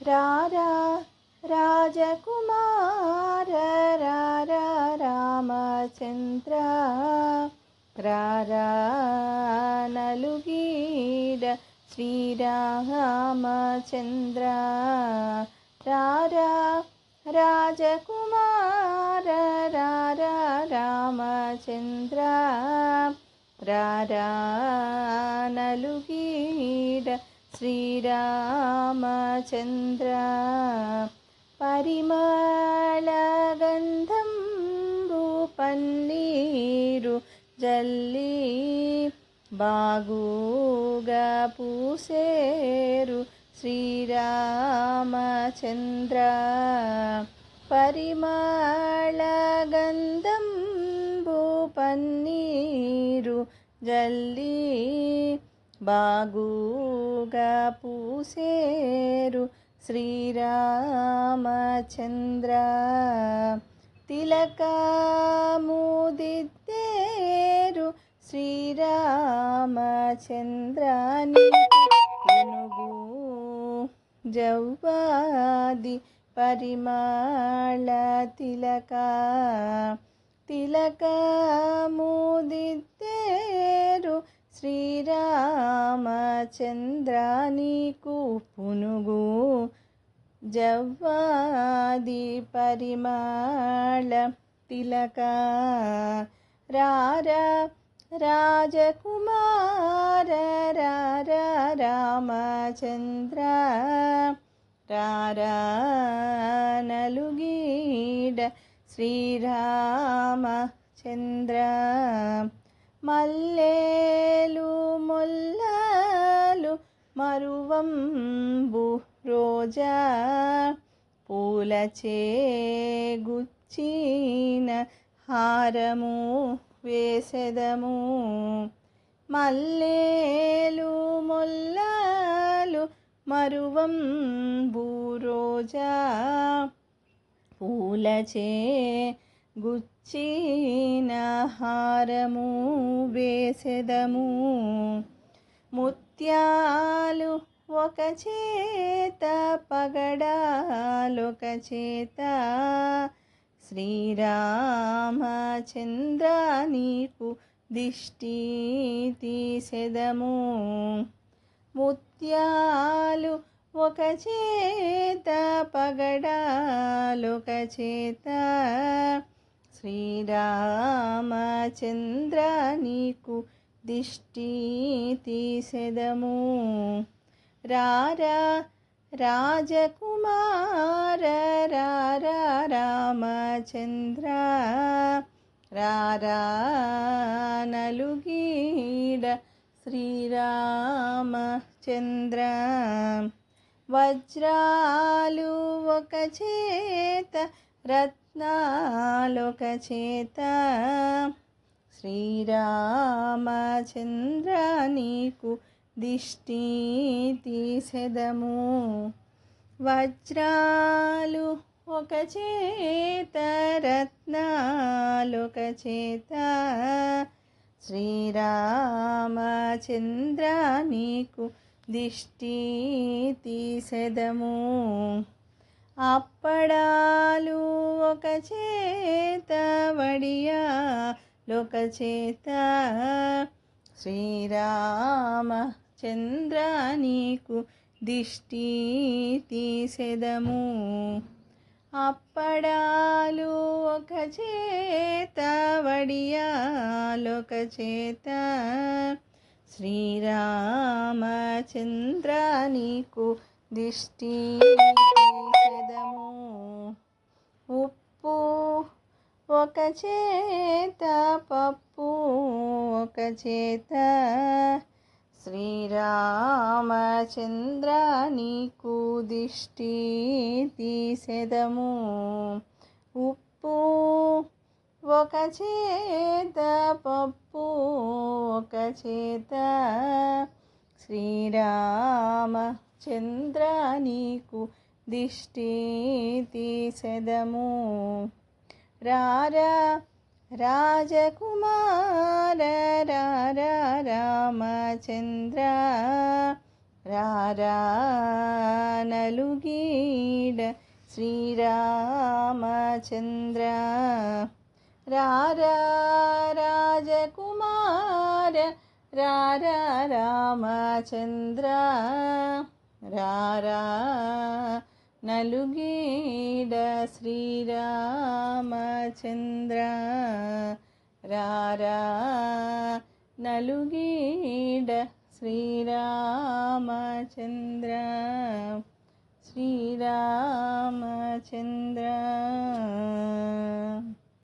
రారా రాజకుమార రారా రామచంద్ర రారా నలుగీడ శ్రీరామచంద్ర రారా రాజకుమార రారా రామచంద్ర రారా నలుగీడ శ్రీరామచంద్ర పరిమళగంధం పన్నీరు జల్లి బాగుగా పూసేరు శ్రీరామచంద్ర పరిమళగంధం భూపన్నీరు జల్లీ బాగుగా పూసేరు శ్రీరామచంద్ర. తిలకముదిద్దేరు శ్రీరామచంద్రాని పునుగు జవ్వాది పరిమాళ తిలక. తిలకముదిద్దేరు చంద్ర నీకు పునుగు జవ్వాది పరిమాళ తిలక. రారా రాజకుమార రారా రామచంద్ర. రారా నలుగీడ శ్రీరామచంద్ర. మల్లే మరువంబు రోజా పూలచే గుచ్చిన హారము వేసెదము. మల్లేలు మొల్లాలు మరువం రోజా పూలచే గుచ్చిన హారము వేసెదము. ముత్యాలు ఒక చేత పగడాలొక చేత శ్రీరామచంద్ర నీకు దిష్టి తీసెదము. ముత్యాలు ఒక చేత పగడాలొక చేత శ్రీరామచంద్ర నీకు దిష్టి తీసెదము. రారా రాజకుమార రారా రామచంద్ర రారా నలుగీడ శ్రీరామచంద్ర. వజ్రాలు ఒక చేత రత్నాలొక చేత. శ్రీరామచంద్ర నీకు దిష్టి తీసెదము వజ్రాలు ఒక చేత రత్నాలొక చేత. శ్రీరామచంద్ర నీకు దిష్టి తీసెదము అప్పడాలు ఒక చేత వడియా లోక చేత. చంద్ర నీకు దిష్టి తీసెదము. అప్పడాలు ఒక చేత వడియాలొక చేత. శ్రీరామచంద్ర నీకు దిష్టి తీసెదము. ఉప్పు ఒక చేత పప్పు ఒక చేత. శ్రీరామచంద్ర నీకు దిష్టి తీసెదము. ఉప్పు ఒక చేత పప్పు ఒక చేత. శ్రీరామచంద్ర నీకు దిష్టి తీసెదము. రారా రాజకుమార రామచంద్ర రారా శ్రీరామచంద్ర రారా రాజకుమార రారా రామచంద్ర రారా నలుగీడ శ్రీరామచంద్ర రారా నలుగీడ శ్రీరామచంద్ర శ్రీరామచంద్ర